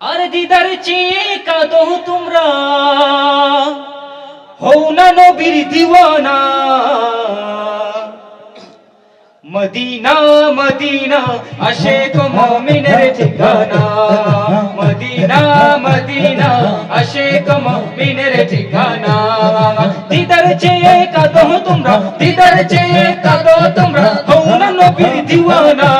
আর দিদার চেয়ে কাঁদো তোমরা। হও না নবীর দিওয়ানা। মদিনা মদিনা, আশেক মুমিনের ঠিকানা। মদিনা মদিনা, আশেক মুমিনের ঠিকানা। দিদার চেয়ে কাঁদো তোমরা, দিদার চেয়ে কাঁদো তোমরা। হও না নবীর দিওয়ানা।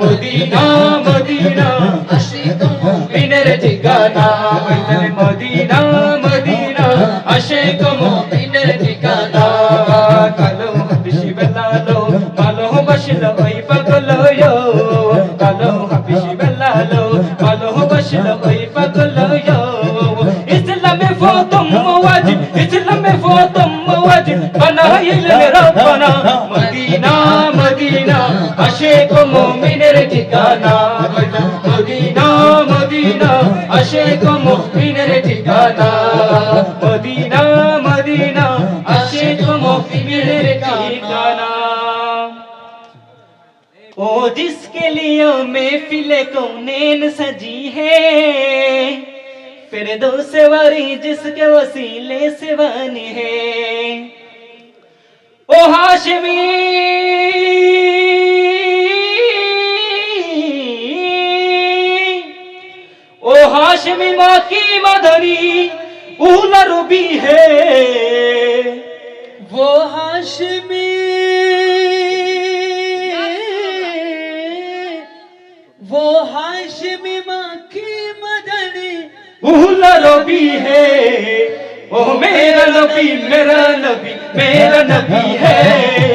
মদিনা মদিনা আসে কম বিনের ঠিকানা। বৈদন মদিনা মদিনা আসে কম বিনের ঠিকানা। কালো হাবিশি বেলালো কালো বসল ওই পাগল yo কালো হাবিশি বেলালো কালো বসল ওই পাগল yo ইসলামে ফতম ওয়াজিব ইসলামে ফতম ওয়াজিব বানাইল রব্বানা। মদিনা মদিনা, আশিক মুমিনের মদিনা আসে গো মুফিনের ঠিকানা مدینہ মদিনা আসে গো মুফিনের ٹھکانا او جس کے لیے فلے کو نین سجی ہے فردو سے واری جس کے وسیلے سے بانی ہے او ہاشمی माँ की मदनी उला रूबी है वो हाशमी वो हाशमी माँ की मदनी उला रूबी है ओ मेरा नबी मेरा नबी मेरा नबी है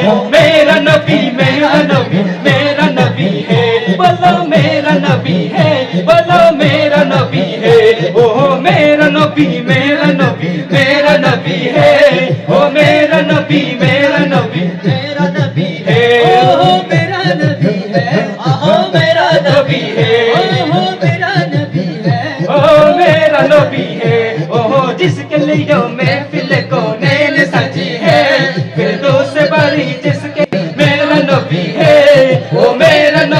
ओ मेरा नबी मेरा नबी मेरा नबी है بلا میرا نبی ہے بلا میرا نبی ہے۔ وہ میرا نبی میرا نبی میرا نبی ہے۔ وہ میرا نبی میرا نبی میرا نبی ہے۔ وہ میرا نبی ہے۔ وہ میرا نبی ہے۔ وہ میرا نبی ہے۔ وہ میرا نبی ہے۔ اوہ جس کے لیے میں فل کو نین سجی ہے۔ پھر دو سے بڑی جس کے میرا نبی ہے۔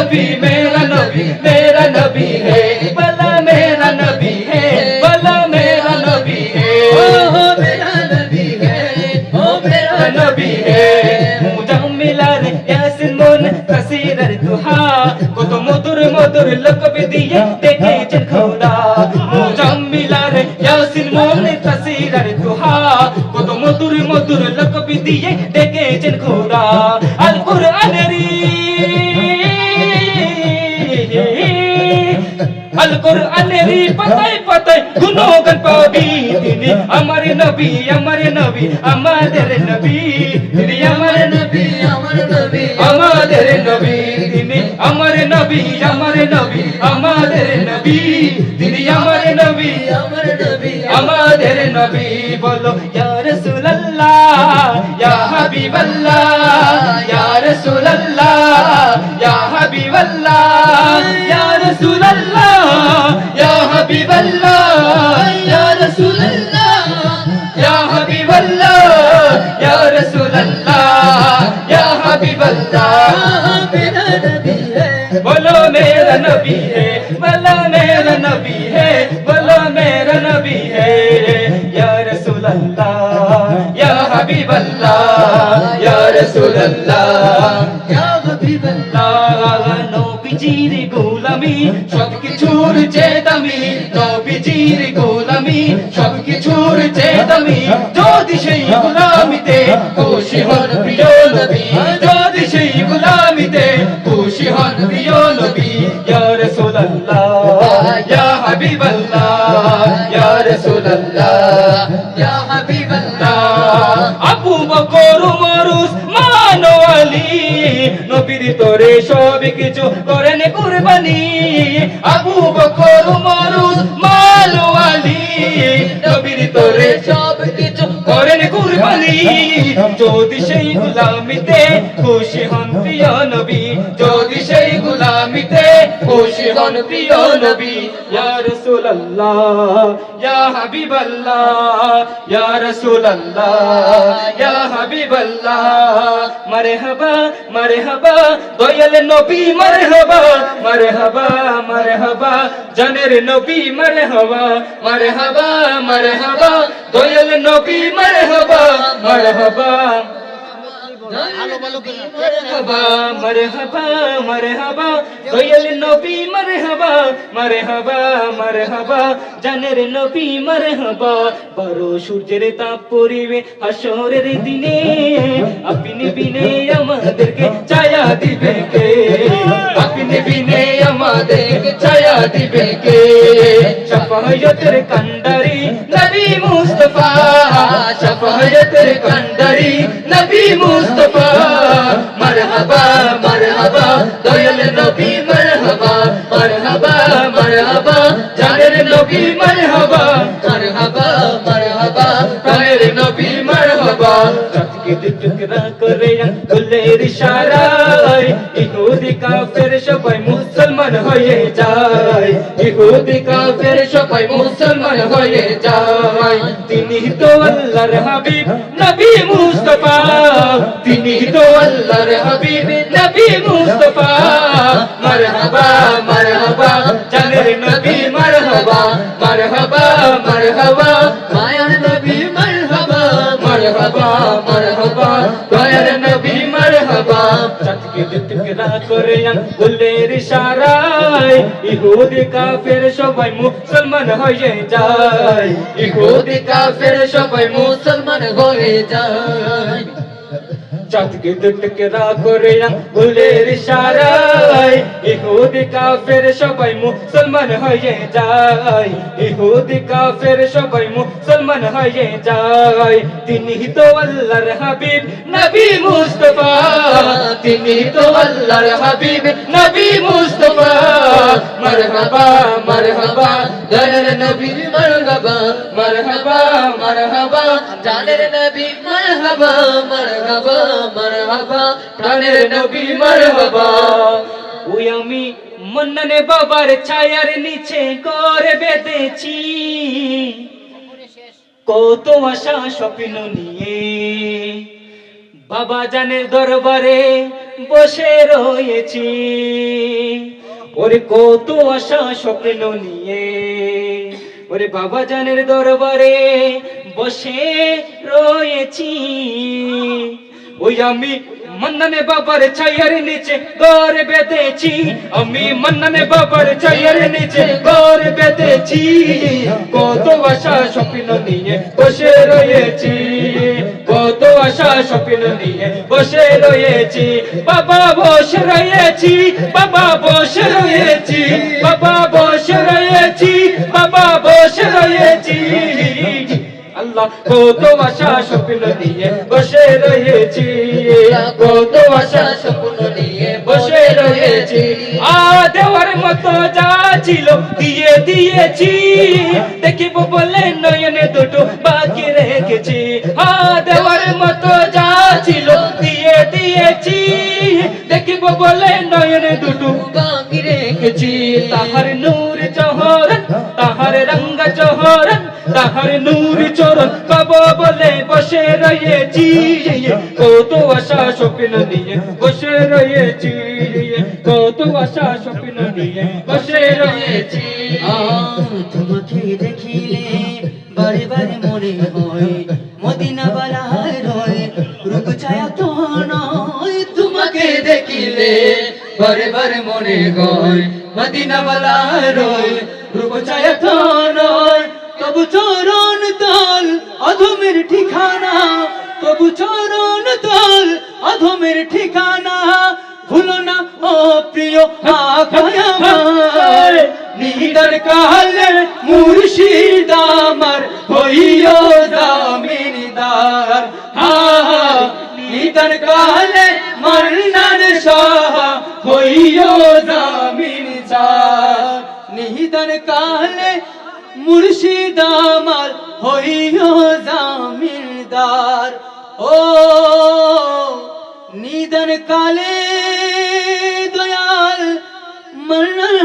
نبی میرا نبی میرا نبی ہے۔ بلا میرا نبی ہے بلا میرا نبی ہے۔ او میرا نبی ہے۔ او میرا نبي ہے۔ مون ياسمون كثير کو تو مدر مدر لقب دیے دیکھے جن خدا۔ مجملر ياسمون كثير الدعاء قد مدر مدر لقب دیے دیکھے جن خدا۔ আল কোরআনের আল কোরআনেরই পাতায় পাতায় গুণগান পাবি তিনি। আমার নবী আমার নবী, আমাদের নবী তিনি। আমার নবী আমার নবী, আমাদের নবী তিনি। আমার নবী আমার নবী, আমাদের নবী তিনি। আমার নবী আমার নবী, আমাদের নবী বলো, ইয়া রাসূলুল্লাহ, ইয়া হাবিবাল্লাহ, ইয়া রাসূলুল্লাহ, ইয়া হাবিবাল্লাহ, ইয়া রাসূলুল্লাহ اللہ میرا نبی ہے بولو میرا نبی ہے بولو میرا نبی ہے بولو میرا نبی ہے۔ یا رسول اللہ یا حبیب اللہ یا رسول اللہ۔ یا حبیب اللہ۔ নবীজির গোলামি সবকিছুর চেতামি নবীজির গোলামি সবকিছুর চেতামি যদি সেই গোলামিতে খুশি হন প্রিয় নবী حبیب اللہ یا رسول اللہ یا حبیب اللہ ابو بکر عمر عثمان و علی নবীর তোরে সব কিছু করেন কুরবানি। আবু বকর, উমর, উসমান আলী, নবীর তোরে সব কিছু করেন কুরবানি। যদি সেই গোলামিতে খুশি হন প্রিয় নবী, যদি সেই গুলামিতে খুশি হন প্রিয় নবী। ইয়া রাসূলুল্লাহ, ইয়া হাবিবাল্লাহ, ইয়া রাসূলুল্লাহ, ইয়া হাবিবাল্লাহ। মারহাবা মারহাবা, দয়াল নবী মারহাবা মারহাবা মারহাবা, জানের নবী মারহাবা মারহাবা মারহাবা, দয়াল নবী মারহাবা মারহাবা। মারহাবা মারহাবা মারহাবা দয়াল নবী মারহাবা মারহাবা মারহাবা জানের নবী মারহাবা বারো সূর্যের তাপ পরিবে হাসরের দিনে আপনি বিনে আমাদেরকে ছায়া দিবে কে আপনি বিনে আমাদেরকে ছায়া দিবে কে শাফায়াতের কান্ডারি নবী মুস্তাফা শাফায়াতের কান্ডারি নবী মুস্তাফা, মারহাবা মারহাবা, দয়াল নবী মারহাবা মারহাবা মারহাবা, জানের নবী মারহাবা মারহাবা মারহাবা, প্রাণের নবী মারহাবা। চাঁদকে টুকরা করে আঙ্গুলের ইশারায় হয়ে যায়। ইহুদি, কাফের সবাই মুসলমান হয়ে যায়। তিনি তো আল্লাহর হাবিব, নবী মুস্তফা। তিনি তো আল্লাহর হাবিব, নবী মুস্তফা। মারহাবা টুকরা করে আঙ্গুলের ইশারায় ইহুদি কাফের সবাই মুসলমান হয়ে যায়। ইহুদি কাফের সবাই মুসলমান হয়ে যায়। চাঁদকে টুকরা করে আঙ্গুলের ইশারায় ইহুদি কাফের সবাই মুসলমান হয়ে যায় ইহুদি কাফের সবাই মুসলমান হয়ে যায় তিনি তো আল্লাহর হাবিব নবী মুস্তাফা তিনি তো আল্লাহর হাবিব নবী মুস্তাফা মারহাবা মারহাবা দয়ার নবী মারহাবা মারহাবা মারহাবা, জানের নবী মারহাবা মারহাবা মারহাবা, প্রাণের নবী মারহাবা। ওই আমি মন্ননে বাবার ছায়ার নিচে করে বেঁধেছি। কত আশা স্বপ্ন নিয়ে বাবা জানের দরবারে বসে রয়েছি। ওরে কত আশা স্বপ্ন নিয়ে ওরে বাবা জানের দরবারে বসে রয়েছি। ওই আমি মন্ননে বাবার ছায়ার নিচে গড় বেঁধেছি। আমি মন্ননে বাবার ছায়ার নিচে গড় বেঁধেছি। কত আশা স্বপ্ন নিয়ে বসে রয়েছি। কত আশা স্বপ্ন নিয়ে বসে রয়েছি। বাবা বসে রয়েছি, বাবা বসে রয়েছি, বাবা কত আশা স্বপ্ন নিয়ে বসে রয়েছি। কত আশা স্বপ্ন নিয়ে বসে রয়েছি। আ দেওয়ার মতো যা ছিল দিয়ে দিয়েছি। দেখিব বলে নয়নে দুটো বাকি রেখেছি। আ দেওয়ার মতো যা ছিল দিয়ে দিয়েছি। দেখিব বলে নয়নে দুটো বাকি রেখেছি। তাহার নূর চহরন তাহার রঙ্গ চহরন তাহার নূর পাব বলে বসে রয়েছি। কত আশা স্বপ্ন নিয়ে বসে রয়েছি। কত আশা স্বপ্ন নিয়ে বসে রয়েছি। তোমাকে দেখিলে বারে বারে মনে হয়, মদিনা বালায় রয় রূপ ছায়া তো নয়। তোমাকে দেখিলে বারে বারে মনে হয়, মদিনা বালা রয় রূপ ছায়া তো নয়। তবু চরণ তল অধমের ঠিকানা। তবু চরণ তল অধমের ঠিকানা। ভুলো না, ও প্রিয় আখায় আমার নিদার কালে মুর্শিদ আমার, হইও দামিনদার হা নিদার কালে মন্নার শাহ হইও দামিনদার নিহিতন কালে মুর্শিদ আমার হইও জামিনদার। ও নিদন কালে দয়াল মন্নন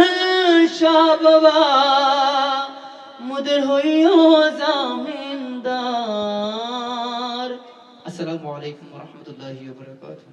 শাহ বাবা মুদের হইও জামিনদার। আসসালামু আলাইকুম ওয়া রাহমাতুল্লাহি ওয়া বারাকাতুহু।